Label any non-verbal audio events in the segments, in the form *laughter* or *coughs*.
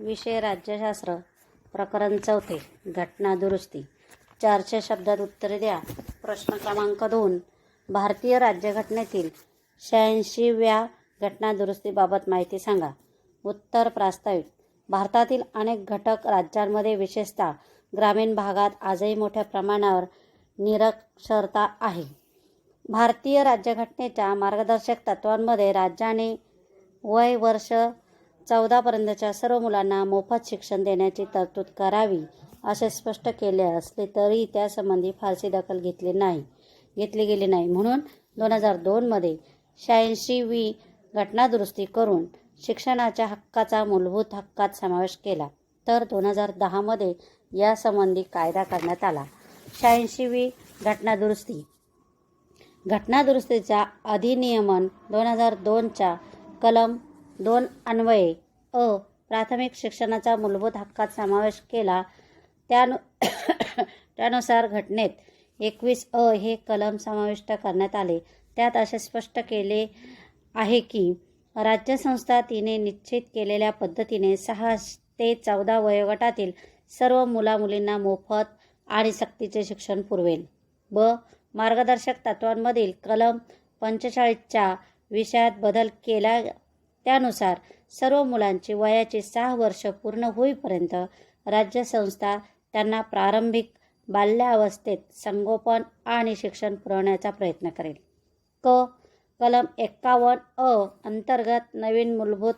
विषय राज्यशास्त्र प्रकरण चौथे. घटना दुरुस्ती. चारशे शब्दात उत्तरे द्या. प्रश्न क्रमांक दोन. भारतीय राज्यघटनेतील शहाऐंशीव्या घटना दुरुस्तीबाबत माहिती सांगा. उत्तर प्रास्ताविक. भारतातील अनेक घटक राज्यांमध्ये विशेषतः ग्रामीण भागात आजही मोठ्या प्रमाणावर निरक्षरता आहे. भारतीय राज्यघटनेच्या मार्गदर्शक तत्वांमध्ये राज्याने वय वर्ष चौदापर्यंतच्या सर्व मुलांना मोफत शिक्षण देण्याची तरतूद करावी असे स्पष्ट केले असले तरी त्यासंबंधी फारशी दखल घेतली नाही घेतली गेली नाही. म्हणून दोन हजार दोनमध्ये शहाऐंशी वी घटनादुरुस्ती करून शिक्षणाच्या हक्काचा मूलभूत हक्कात समावेश केला. तर दोन हजार दहामध्ये यासंबंधी कायदा करण्यात आला. शहाऐंशीवी घटनादुरुस्ती. घटनादुरुस्तीचा अधिनियमन दोन हजार दोनच्या कलम दोन अन्वये अ प्राथमिक शिक्षणाचा मूलभूत हक्कात समावेश केला. त्यानु *coughs* त्यानुसार घटनेत एकवीस अ हे कलम समाविष्ट करण्यात आले. त्यात असे स्पष्ट केले आहे की राज्यसंस्था तिने निश्चित केलेल्या पद्धतीने सहा ते चौदा वयोगटातील सर्व मुलामुलींना मोफत आणि सक्तीचे शिक्षण पुरवेल. ब. मार्गदर्शक तत्वांमधील कलम पंचेचाळीसच्या विषयात बदल केला त्यानुसार सर्व मुलांची वयाची सहा वर्ष पूर्ण होईपर्यंत राज्यसंस्था त्यांना प्रारंभिक बाल्यावस्थेत संगोपन आणि शिक्षण पुरवण्याचा प्रयत्न करेल. क. कलम एक्कावन्न अ अंतर्गत नवीन मूलभूत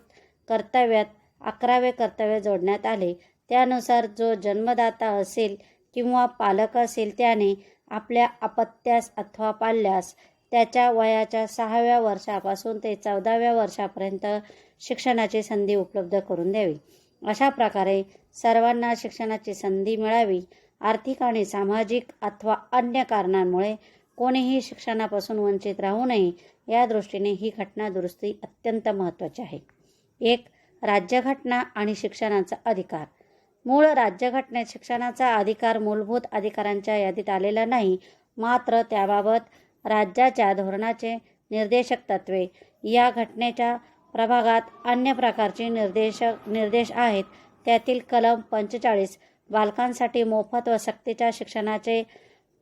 कर्तव्यात अकरावे कर्तव्य जोडण्यात आले. त्यानुसार जो जन्मदाता असेल किंवा पालक असेल त्याने आपल्या अपत्यास अथवा पाल्यास त्याच्या वयाच्या सहाव्या वर्षापासून ते चौदाव्या वर्षापर्यंत शिक्षणाची संधी उपलब्ध करून द्यावी. अशा प्रकारे सर्वांना शिक्षणाची संधी मिळावी. आर्थिक आणि सामाजिक अथवा अन्य कारणांमुळे कोणीही शिक्षणापासून वंचित राहू नये या दृष्टीने ही घटना दुरुस्ती अत्यंत महत्त्वाची आहे. एक राज्यघटना आणि शिक्षणाचा अधिकार. मूळ राज्यघटनेत शिक्षणाचा अधिकार मूलभूत अधिकारांच्या यादीत आलेला नाही मात्र त्याबाबत राज्याच्या धोरणाचे निर्देशक तत्वे या घटनेच्या प्रभागात अन्य प्रकारचे निर्देशक निर्देश आहेत. त्यातील कलम पंचेचाळीस बालकांसाठी मोफत व सक्तीच्या शिक्षणाचे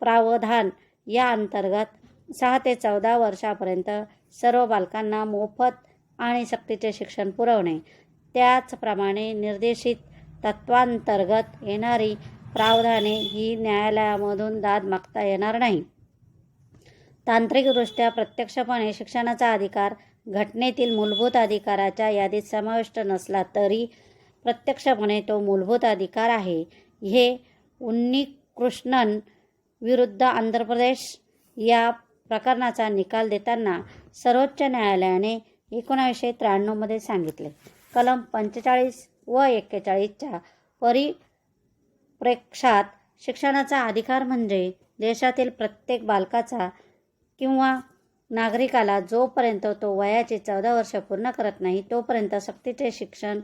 प्रावधान या अंतर्गत सहा ते चौदा वर्षापर्यंत सर्व बालकांना मोफत आणि सक्तीचे शिक्षण पुरवणे. त्याचप्रमाणे निर्देशित तत्वांतर्गत येणारी प्रावधाने ही न्यायालयामधून दाद मागता येणार नाही. तांत्रिकदृष्ट्या प्रत्यक्षपणे शिक्षणाचा अधिकार घटनेतील मूलभूत अधिकाराच्या यादीत समाविष्ट नसला तरी प्रत्यक्षपणे तो मूलभूत अधिकार आहे. हे उन्नीकृष्णन विरुद्ध आंध्र प्रदेश या प्रकरणाचा निकाल देताना सर्वोच्च न्यायालयाने एकोणावीसशे त्र्याण्णवमध्ये सांगितले. कलम पंचेचाळीस व एक्केचाळीसच्या परिप्रेक्षात शिक्षणाचा अधिकार म्हणजे देशातील प्रत्येक बालकाचा किंवा नागरिकाला जोपर्यंत तो वयाचे चौदा वर्ष पूर्ण करत नाही तोपर्यंत सक्तीचे शिक्षण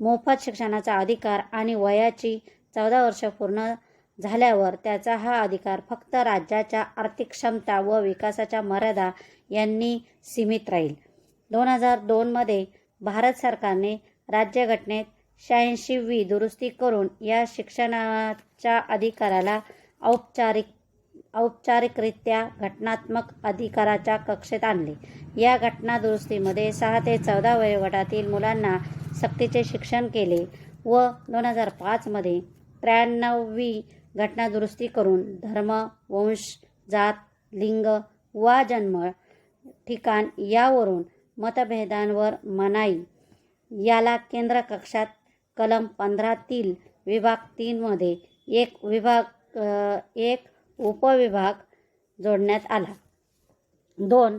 मोफत शिक्षणाचा अधिकार आणि वयाची चौदा वर्ष पूर्ण झाल्यावर त्याचा हा अधिकार फक्त राज्याच्या आर्थिक क्षमता व विकासाच्या मर्यादा यांनी सीमित राहील. दोन हजार दोनमध्ये भारत सरकारने राज्यघटनेत शहाऐंशीवी दुरुस्ती करून या शिक्षणाच्या अधिकाराला औपचारिक औपचारिकरित्या घटनात्मक अधिकाराच्या कक्षेत आणले. या घटना दुरुस्तीमध्ये सहा ते चौदा वयोगटातील मुलांना सक्तीचे शिक्षण केले व दोन हजार पाचमध्ये त्र्याण्णववी घटना दुरुस्ती करून धर्म वंश जात लिंग वा जन्म ठिकाण यावरून मतभेदांवर मनाई. याला केंद्र कक्षात कलम पंधरातील विभाग तीनमध्ये एक विभाग एक उपविभाग जोडण्यात आला. दोन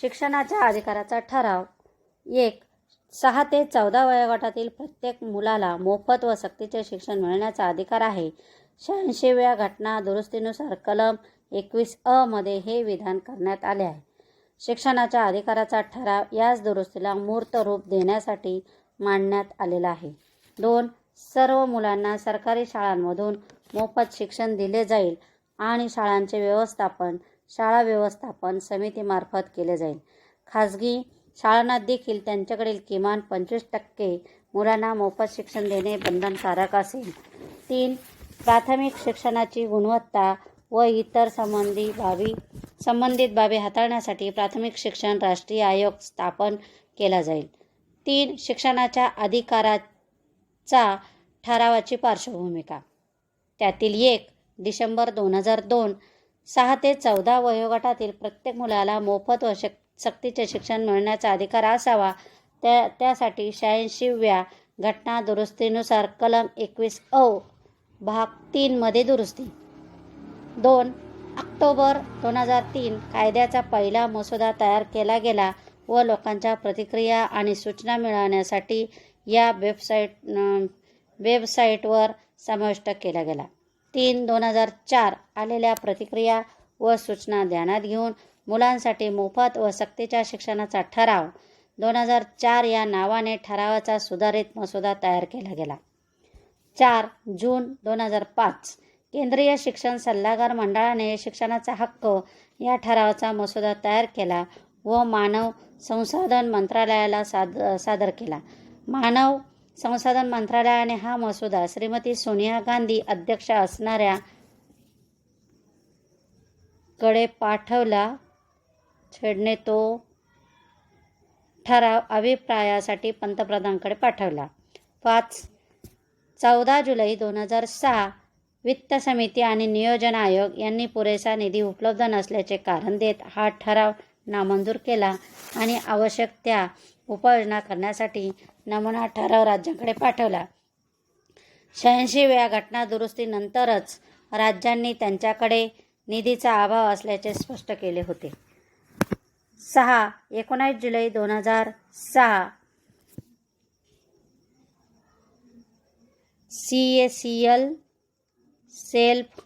शिक्षणाच्या अधिकाराचा ठराव. एक सहा ते चौदा वयोगटातील प्रत्येक मुलाला मोफत व सक्तीचे शिक्षण मिळण्याचा अधिकार आहे. शहाऐंशीव्या घटना दुरुस्तीनुसार कलम एकवीस अ मध्ये हे विधान करण्यात आले आहे. शिक्षणाच्या अधिकाराचा ठराव याच दुरुस्तीला मूर्त रूप देण्यासाठी मांडण्यात आलेला आहे. दोन सर्व मुलांना सरकारी शाळांमधून मोफत शिक्षण दिले जाईल. आणि शाळांचे व्यवस्थापन शाळा व्यवस्थापन समितीमार्फत केले जाईल. खाजगी शाळांना देखील त्यांच्याकडील किमान पंचवीस टक्के मुलांना मोफत शिक्षण देणे बंधनकारक असेल. तीन प्राथमिक शिक्षणाची गुणवत्ता व इतर संबंधी बाबी संबंधित बाबी हाताळण्यासाठी प्राथमिक शिक्षण राष्ट्रीय आयोग स्थापन केला जाईल. तीन शिक्षणाच्या अधिकाराचा ठरावाची पार्श्वभूमिका. त्यातील एक डिसेंबर दोन हजार दोन. सहा ते चौदा वयोगटातील प्रत्येक मुलाला मोफत व शक सक्तीचे शिक्षण मिळण्याचा अधिकार असावा. त्या त्यासाठी शहाऐंशीव्या घटना दुरुस्तीनुसार कलम एकवीस अ भाग तीनमध्ये दुरुस्ती. दोन ऑक्टोबर दोन हजार तीन कायद्याचा पहिला मसुदा तयार केला गेला व लोकांच्या प्रतिक्रिया आणि सूचना मिळवण्यासाठी या वेबसाईट वेबसाईटवर समाविष्ट केला गेला. तीन दोन हजार चार आलेल्या प्रतिक्रिया व सूचना ध्यानात घेऊन मुलांसाठी मोफत व सक्तीच्या शिक्षणाचा ठराव दोन हजार चार या नावाने ठरावाचा सुधारित मसुदा तयार केला गेला. चार जून दोन हजार पाच केंद्रीय शिक्षण सल्लागार मंडळाने शिक्षणाचा हक्क या ठरावाचा मसुदा तयार केला व मानव संसाधन मंत्रालयाला साद सादर केला. मानव संसाधन मंत्रालयाने हा मसुदा श्रीमती सोनिया गांधी अध्यक्ष असणाऱ्या कडे पाठवला. छेडने तो ठराव अभिप्रायासाठी पंतप्रधानांकडे पाठवला. पाच चौदा जुलै दोन हजार सहा वित्त समिती आणि नियोजन आयोग यांनी पुरेसा निधी उपलब्ध नसल्याचे कारण देत हा ठराव नामंजूर केला आणि आवश्यक त्या उपाययोजना करण्यासाठी नमुना ठराव राज्यांकडे पाठवला. शहाऐंशी वेळा घटना दुरुस्तीनंतरच राज्यांनी त्यांच्याकडे निधीचा अभाव असल्याचे स्पष्ट केले होते. सहा एकोणीस जुलै दोन हजार सहा C A C L self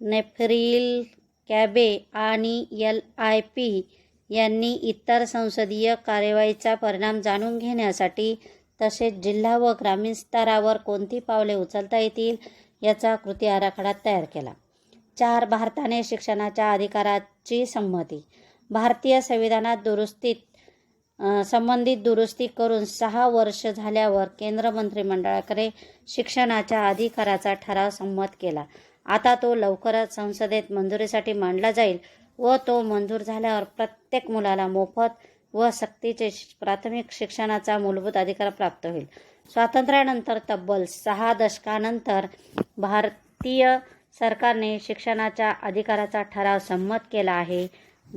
नेफ्रिल कॅबे आणि एल आय पी यांनी इतर संसदीय कार्यवाहीचा परिणाम जाणून घेण्यासाठी तसेच जिल्हा व ग्रामीण स्तरावर कोणती पावले उचलता येतील याचा कृती आराखडा तयार केला. चार भारताने शिक्षणाच्या अधिकाराची संमती. भारतीय संविधानात दुरुस्तीत संबंधित दुरुस्ती करून सहा वर्ष झाल्यावर केंद्र मंत्रिमंडळाकडे शिक्षणाच्या अधिकाराचा ठराव संमत केला. आता तो लवकरच संसदेत मंजुरीसाठी मांडला जाईल व तो मंजूर झाल्यावर प्रत्येक मुलाला मोफत व सक्तीचे शि- प्राथमिक शिक्षणाचा मूलभूत अधिकार प्राप्त होईल. स्वातंत्र्यानंतर तब्बल सहा दशकानंतर भारतीय सरकारने शिक्षणाच्या अधिकाराचा ठराव संमत केला आहे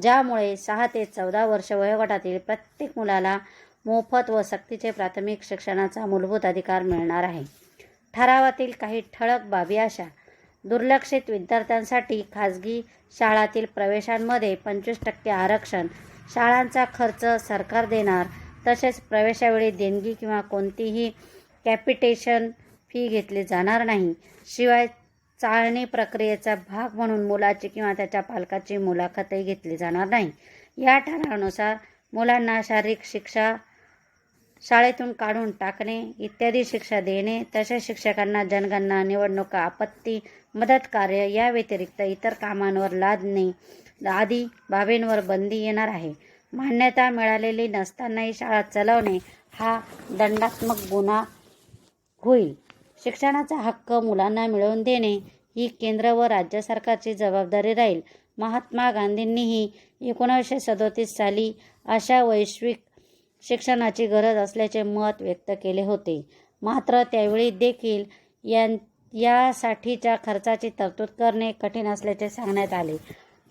ज्यामुळे सहा ते चौदा वर्ष वयोगटातील प्रत्येक मुलाला मोफत व सक्तीचे प्राथमिक शिक्षणाचा मूलभूत अधिकार मिळणार आहे. ठरावातील काही ठळक बाबी अशा दुर्लक्षित विद्यार्थ्यांसाठी खाजगी शाळातील प्रवेशांमध्ये पंचवीस टक्के आरक्षण. शाळांचा खर्च सरकार देणार तसेच प्रवेशावेळी देणगी किंवा कोणतीही कॅपिटेशन फी घेतली जाणार नाही. शिवाय चाळणी प्रक्रियेचा भाग म्हणून मुलाची किंवा त्याच्या पालकाची मुलाखतही घेतली जाणार नाही. या ठरावानुसार मुलांना शारीरिक शिक्षा शाळेतून काढून टाकणे इत्यादी शिक्षा देणे तसेच शिक्षकांना जनगणना निवडणुका आपत्ती मदत कार्य या व्यतिरिक्त इतर कामांवर लादणे आदी बाबींवर बंदी येणार आहे. मान्यता मिळालेली नसतानाही शाळा चालवणे हा दंडात्मक गुन्हा होईल. शिक्षणाचा हक्क मुलांना मिळवून देणे ही केंद्र व राज्य सरकारची जबाबदारी राहील. महात्मा गांधींनीही एकोणीसशे सदोतीस साली अशा वैश्विक शिक्षणाची गरज असल्याचे मत व्यक्त केले होते. मात्र त्यावेळी देखील यां यासाठीच्या खर्चाची तरतूद करणे कठीण असल्याचे सांगण्यात आले.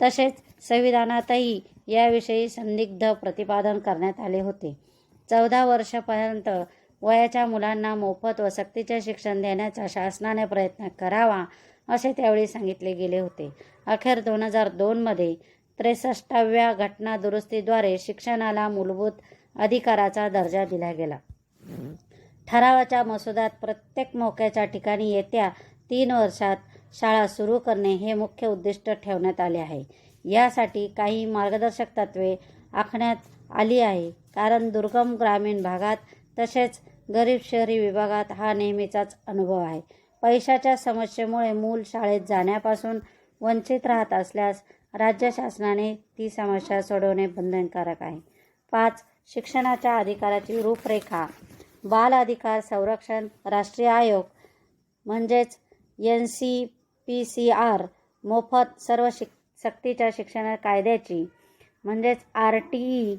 तसेच संविधानातही याविषयी संदिग्ध प्रतिपादन करण्यात आले होते. चौदा वर्षापर्यंत वयाच्या मुलांना मोफत व सक्तीचे शिक्षण देण्याचा शासनाने प्रयत्न करावा असे त्यावेळी सांगितले गेले होते. अखेर दोन हजार दोनमध्ये त्रेसष्टाव्या घटना दुरुस्तीद्वारे शिक्षणाला मूलभूत अधिकाराचा दर्जा दिला गेला. ठरावाच्या मसुद्यात प्रत्येक मोक्याच्या ठिकाणी येत्या तीन वर्षात शाळा सुरू करणे हे मुख्य उद्दिष्ट ठेवण्यात आले आहे. यासाठी काही मार्गदर्शक तत्वे आखण्यात आली आहे. कारण दुर्गम ग्रामीण भागात तसेच गरीब शहरी विभागात हा नेहमीचाच अनुभव आहे. पैशाच्या समस्येमुळे मूल शाळेत जाण्यापासून वंचित राहत असल्यास राज्य शासनाने ती समस्या सोडवणे बंधनकारक आहे. पाच. शिक्षणाच्या अधिकाराची रूपरेखा. बाल अधिकार संरक्षण राष्ट्रीय आयोग म्हणजेच N C P C R मोफत सर्व शिक सक्तीच्या शिक्षण कायद्याची म्हणजेच आर टी ई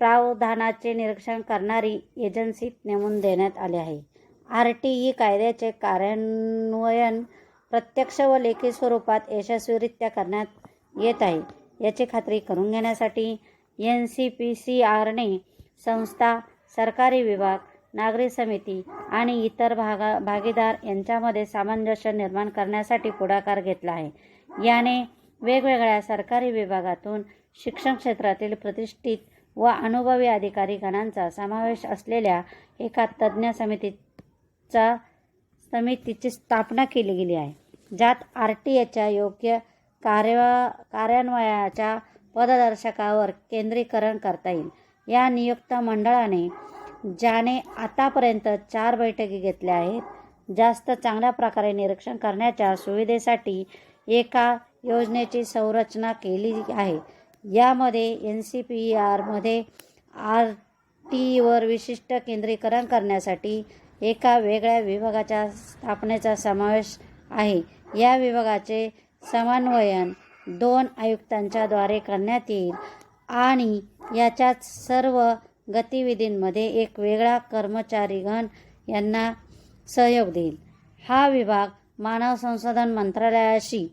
प्रावधानाचे निरीक्षण करणारी एजन्सी नेमून देण्यात आले आहे. आर टी ई कायद्याचे कार्यान्वयन प्रत्यक्ष व लेखी स्वरूपात यशस्वीरित्या करण्यात येत आहे. याची खात्री करून घेण्यासाठी एन सी पी सी आरने संस्था सरकारी विभाग नागरी समिती आणि इतर भागा भागीदार यांच्यामध्ये सामंजस्य निर्माण करण्यासाठी पुढाकार घेतला आहे. याने वेगवेगळ्या सरकारी विभागातून शिक्षण क्षेत्रातील प्रतिष्ठित व अनुभवी अधिकारी गणांचा समावेश असलेल्या एका तज्ज्ञ समितीचा समितीची स्थापना केली गेली आहे ज्यात आर टी एच्या योग्य कार्य कार्यान्वयाच्या पददर्शकावर केंद्रीकरण करता येईल. या नियुक्त मंडळाने ज्याने आतापर्यंत चार बैठकी घेतल्या आहेत जास्त चांगल्या प्रकारे निरीक्षण करण्याच्या सुविधेसाठी एका योजनेची संरचना केली आहे. यामध्ये एन सी पी आरमध्ये आर टीवर विशिष्ट केंद्रीकरण करण्यासाठी एका वेगळ्या विभागाच्या स्थापनेचा समावेश आहे. या विभागाचे समन्वयन दोन आयुक्तांच्या द्वारे करण्यात येईल. आणि याच्याच सर्व गतिविधींमध्ये एक वेगळा कर्मचारीगण यांना सहयोग देईल. हा विभाग मानव संसाधन मंत्रालयाशी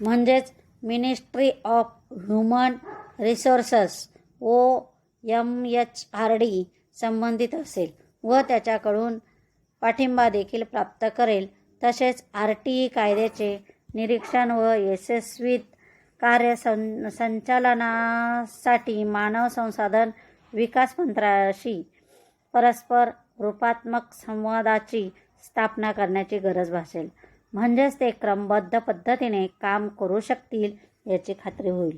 म्हणजेच ministry of human resources O M H R D संबंधित असेल व त्याच्याकडून पाठिंबा देखील प्राप्त करेल. तसेच आर टी ई कायद्याचे निरीक्षण व यशस्वी कार्य सं संचालनासाठी मानव संसाधन विकास मंत्रालयाशी परस्पर रूपात्मक संवादाची स्थापना करण्याची गरज भासेल. म्हणजेच ते क्रमबद्ध पद्धतीने काम करू शकतील याची खात्री होईल.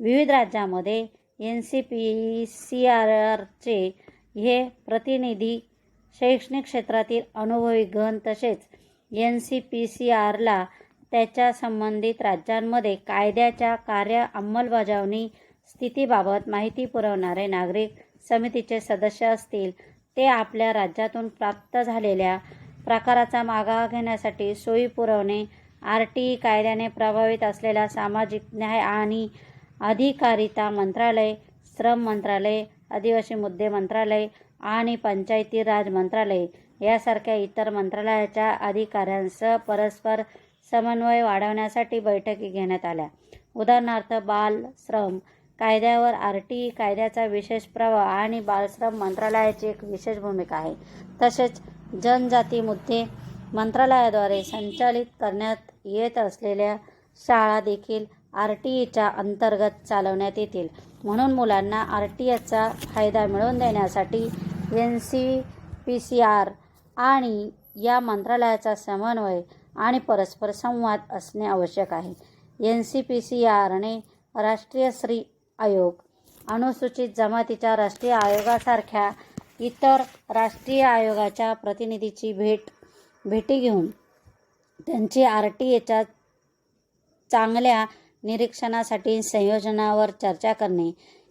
विविध राज्यामध्ये N C P C R आरचे हे प्रतिनिधी शैक्षणिक क्षेत्रातील अनुभवी गण तसेच एन सी पी सी आरला त्याच्या संबंधित राज्यांमध्ये कायद्याच्या कार्य अंमलबजावणी स्थितीबाबत माहिती पुरवणारे नागरिक समितीचे सदस्य असतील ते आपल्या राज्यातून प्राप्त झालेल्या प्रकाराचा मागावा घेण्यासाठी सोयी पुरवणे आर टी ई कायद्याने प्रभावित असलेल्या सामाजिक न्याय आणि अधिकारिता मंत्रालय श्रम मंत्रालय आदिवासी मुद्दे मंत्रालय आणि पंचायती राज मंत्रालय यासारख्या इतर मंत्रालयाच्या अधिकाऱ्यांसह परस्पर समन्वय वाढवण्यासाठी बैठकी घेण्यात आल्या. उदाहरणार्थ बाल श्रम कायद्यावर आर टी ई कायद्याचा विशेष प्रभाव आणि बालश्रम मंत्रालयाची एक विशेष भूमिका आहे. तसेच जनजाती मुद्दे मंत्रालयाद्वारे संचालित करण्यात येत असलेल्या शाळा देखील आर टी ईच्या अंतर्गत चालवण्यात येतील. म्हणून मुलांना आर टी एचा फायदा मिळवून देण्यासाठी N C P C R आणि या मंत्रालयाचा समन्वय आणि परस्पर संवाद असणे आवश्यक आहे. एन सी पी सी आरने राष्ट्रीय स्त्री आयोग. अनुसूचित जमातीच्या राष्ट्रीय आयोगासारख्या इतर राष्ट्रीय आयोगाच्या प्रतिनिधीची भेट भेटी घेऊन त्यांची आर टी एच्या चांगल्या निरीक्षणासाठी संयोजनावर चर्चा करणे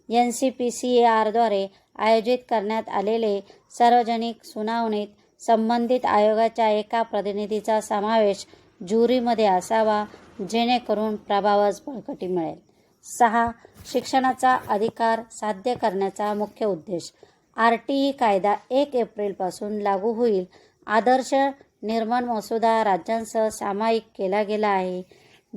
N C P C A आरद्वारे आयोजित करण्यात आलेले सार्वजनिक सुनावणीत संबंधित आयोगाच्या एका प्रतिनिधीचा समावेश ज्युरीमध्ये असावा जेणेकरून प्रभावास बळकटी मिळेल. सहा. शिक्षणाचा अधिकार साध्य करण्याचा मुख्य उद्देश. आर टी ई कायदा एक एप्रिलपासून लागू होईल. आदर्श निर्माण मसुदा राज्यांसह सामायिक केला गेला आहे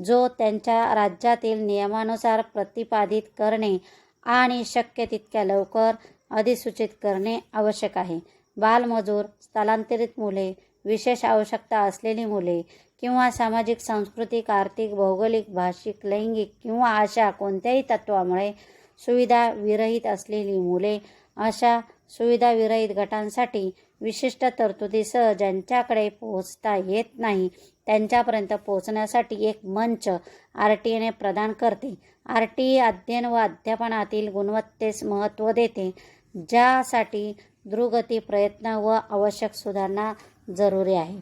जो त्यांच्या राज्यातील नियमानुसार प्रतिपादित करणे आणि शक्य तितक्या लवकर अधिसूचित करणे आवश्यक आहे. बालमजूर स्थलांतरित मुले विशेष आवश्यकता असलेली मुले किंवा सामाजिक सांस्कृतिक आर्थिक भौगोलिक भाषिक लैंगिक किंवा अशा कोणत्याही तत्वामुळे सुविधा विरहित असलेली मुले अशा सुविधाविरहित गटांसाठी विशिष्ट तरतुदीसह ज्यांच्याकडे पोहोचता येत नाही त्यांच्यापर्यंत पोहोचण्यासाठी एक मंच आर टी एने प्रदान करते. आर टी ई अध्ययन व अध्यापनातील गुणवत्तेस महत्त्व देते. ज्यासाठी द्रुगती प्रयत्न व आवश्यक सुधारणा जरुरी आहे.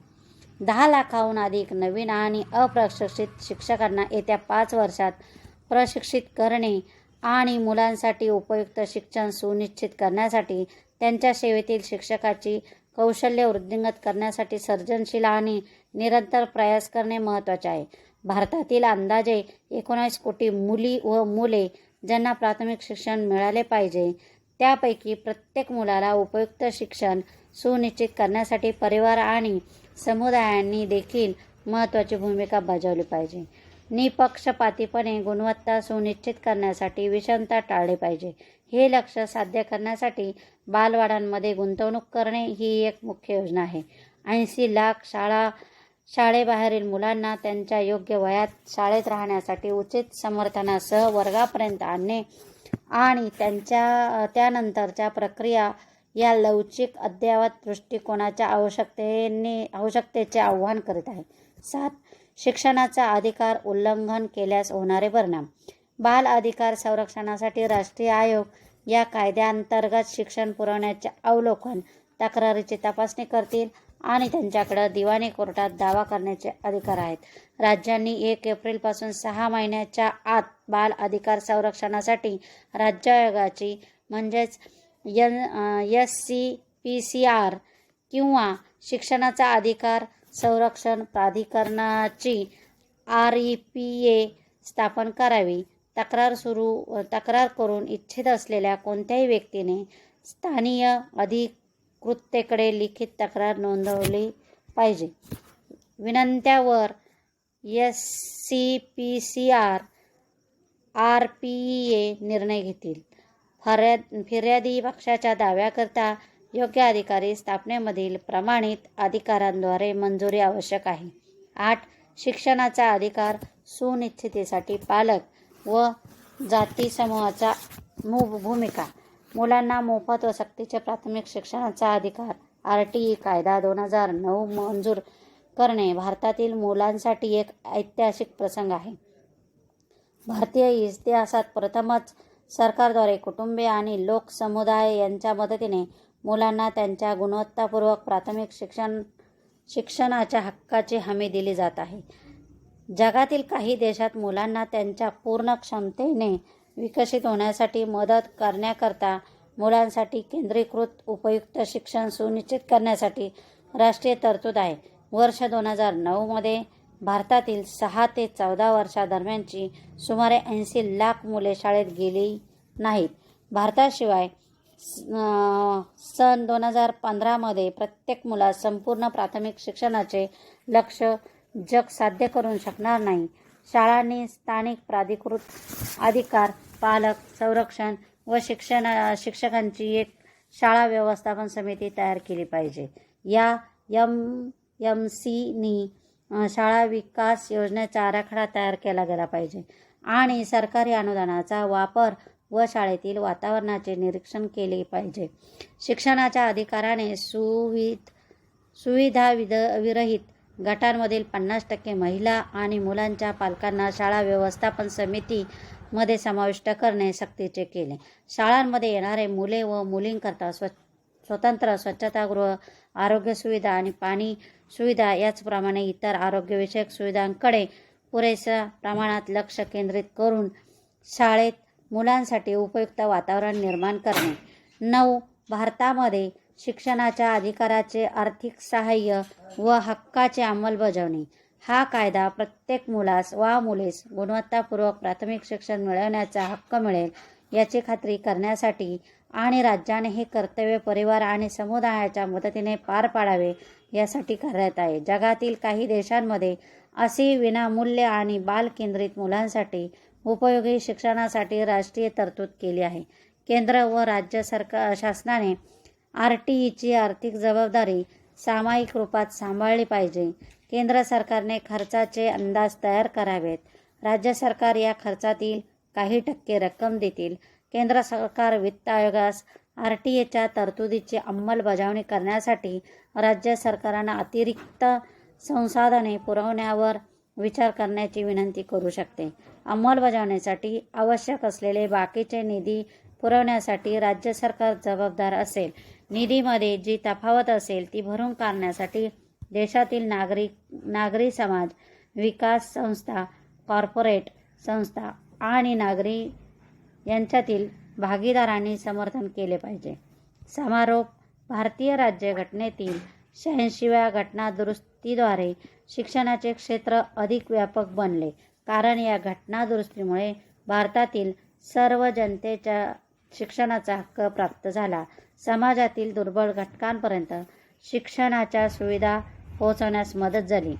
दहा लाखाहून अधिक नवीन आणि अप्रशिक्षित शिक्षकांना येत्या पाच वर्षात प्रशिक्षित करणे आणि मुलांसाठी उपयुक्त शिक्षण सुनिश्चित करण्यासाठी त्यांच्या सेवेतील शिक्षकाची कौशल्य वृद्धिंगत करण्यासाठी सर्जनशील आणि निरंतर प्रयास करणे महत्त्वाचे आहे. भारतातील अंदाजे एकोणावीस कोटी मुली व मुले ज्यांना प्राथमिक शिक्षण मिळाले पाहिजे त्यापैकी प्रत्येक मुलाला उपयुक्त शिक्षण सुनिश्चित करण्यासाठी परिवार आणि समुदायांनी देखील महत्त्वाची भूमिका बजावली पाहिजे. निपक्षपातीपणे गुणवत्ता सुनिश्चित करण्यासाठी विषमता टाळली पाहिजे. हे लक्ष साध्य करण्यासाठी बालवाड्यांमध्ये गुंतवणूक करणे ही एक मुख्य योजना आहे. ऐंशी लाख शाळा शाळेबाहेरील मुलांना त्यांच्या योग्य वयात शाळेत राहण्यासाठी उचित समर्थनासह वर्गापर्यंत आणणे आणि त्यांच्या त्यानंतरच्या प्रक्रिया या लवचिक अद्ययावत दृष्टिकोनाच्या आवश्यकतेने आवश्यकतेचे आव्हान करीत आहे सात शिक्षणाचा अधिकार उल्लंघन केल्यास होणारे परिणाम. बाल अधिकार संरक्षणासाठी राष्ट्रीय आयोग या कायद्याअंतर्गत शिक्षण पुरवण्याचे अवलोकन तक्रारीची तपासणी करतील. आणि त्यांच्याकडं दिवाणी कोर्टात दावा करण्याचे अधिकार आहेत. राज्यांनी एक एप्रिलपासून सहा महिन्याच्या आत बाल अधिकार संरक्षणासाठी राज्य आयोगाची म्हणजेच N S C P C R किंवा शिक्षणाचा अधिकार संरक्षण प्राधिकरणाची आर ई पी ए स्थापन करावी तक्रार सुरू तक्रार करून इच्छित असलेल्या कोणत्याही व्यक्तीने स्थानीय कृत्येकडे लिखित तक्रार नोंदवली पाहिजे. विनंत्यावर S C P C R R P E A निर्णय घेतील. फर्याद फिर्यादी पक्षाच्या दाव्याकरता योग्य अधिकारी स्थापनेमधील प्रमाणित अधिकारांद्वारे मंजुरी आवश्यक आहे. आठ शिक्षणाचा अधिकार सुनिश्चितेसाठी पालक व जाती समूहाचा मू भूमिका मुलांना मोफत व सक्तीचे प्राथमिक शिक्षणाचा अधिकार. आर टी ई कायदा दोन हजार नऊ मंजूर करणे भारतातील मुलांसाठी एक ऐतिहासिक प्रसंग आहे. भारतीय इतिहासात प्रथमच सरकारद्वारे कुटुंबे आणि लोक समुदाय यांच्या मदतीने मुलांना त्यांच्या गुणवत्तापूर्वक प्राथमिक शिक्षण शिक्षणाच्या हक्काची हमी दिली जात आहे. जगातील काही देशात मुलांना त्यांच्या पूर्ण क्षमतेने विकसित होण्यासाठी मदत करण्याकरता मुलांसाठी केंद्रीकृत उपयुक्त शिक्षण सुनिश्चित करण्यासाठी राष्ट्रीय तरतूद आहे. वर्ष दोन हजार नऊमध्ये भारतातील सहा ते चौदा वर्षादरम्यानची सुमारे ऐंशी लाख मुले शाळेत गेली नाहीत. भारताशिवाय सन दोन हजार पंधरामध्ये प्रत्येक मुलास संपूर्ण प्राथमिक शिक्षणाचे लक्ष जग साध्य करू शकणार नाही. शाळांनी स्थानिक प्राधिकृत अधिकार पालक संरक्षण व शिक्षण शिक्षकांची एक शाळा व्यवस्थापन समिती तयार केली पाहिजे. या यम यम सीनी शाळा विकास योजनेचा आराखडा तयार केला गेला पाहिजे. आणि सरकारी अनुदानाचा वापर व शाळेतील वातावरणाचे निरीक्षण केले पाहिजे. शिक्षणाच्या अधिकाराने सुविध सुविधा विद विरहित गटांमधील पन्नास टक्के महिला आणि मुलांच्या पालकांना शाळा व्यवस्थापन समिती मध्ये समाविष्ट करणे सक्तीचे केले. शाळांमध्ये येणारे मुले व मुलींकरता स्व स्वतंत्र स्वच्छतागृह आरोग्य सुविधा आणि पाणी सुविधा याचप्रमाणे इतर आरोग्यविषयक सुविधांकडे पुरेशा प्रमाणात लक्ष केंद्रित करून शाळेत मुलांसाठी उपयुक्त वातावरण निर्माण करणे. नऊ भारतामध्ये शिक्षणाच्या अधिकाराचे आर्थिक सहाय्य व हक्काची अंमलबजावणी. हा कायदा प्रत्येक मुलास वा मुलीस गुणवत्तापूर्वक प्राथमिक शिक्षण मिळवण्याचा हक्क मिळेल याची खात्री करण्यासाठी आणि राज्याने हे कर्तव्य परिवार आणि समुदायाच्या मदतीने पार पाडावे यासाठी कार्यरत आहे. जगातील काही देशांमध्ये असे विनामूल्य आणि बालकेंद्रित मुलांसाठी उपयोगी शिक्षणासाठी राष्ट्रीय तरतूद केली आहे. केंद्र व राज्य सरकार शासनाने आर टी ईची आर्थिक जबाबदारी सामायिक रूपात सांभाळली पाहिजे. केंद्र सरकारने खर्चाचे अंदाज तयार करावेत. राज्य सरकार या खर्चातील काही टक्के रक्कम देतील. केंद्र सरकार वित्त आयोगास आर टी एच्या तरतुदीची अंमलबजावणी करण्यासाठी राज्य सरकारांना अतिरिक्त संसाधने पुरवण्यावर विचार करण्याची विनंती करू शकते. अंमलबजावणीसाठी आवश्यक असलेले बाकीचे निधी पुरवण्यासाठी राज्य सरकार जबाबदार असेल. निधीमध्ये जी तफावत असेल ती भरून काढण्यासाठी देशातील नागरिक नागरी समाज विकास संस्था कॉर्पोरेट संस्था आणि नागरी यांच्यातील भागीदारांनी समर्थन केले पाहिजे. समारोप भारतीय राज्यघटनेतील शहाऐंशीव्या घटनादुरुस्तीद्वारे शिक्षणाचे क्षेत्र अधिक व्यापक बनले. कारण या घटनादुरुस्तीमुळे भारतातील सर्व जनतेच्या शिक्षणाचा हक्क प्राप्त झाला. समाजातील दुर्बल घटकांपर्यंत शिक्षणाच्या सुविधा पोहोचवण्यास मदत झाली.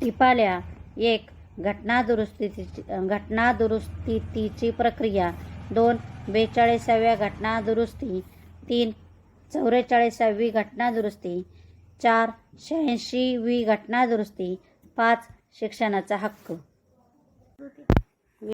टिपाल्या एक घटनादुरुस्तीची घटनादुरुस्तीची प्रक्रिया दोन बेचाळीसाव्या घटनादुरुस्ती तीन चौवेचाळीसावी घटनादुरुस्ती चार शहाऐंशीवी घटनादुरुस्ती पाच शिक्षणाचा हक्क.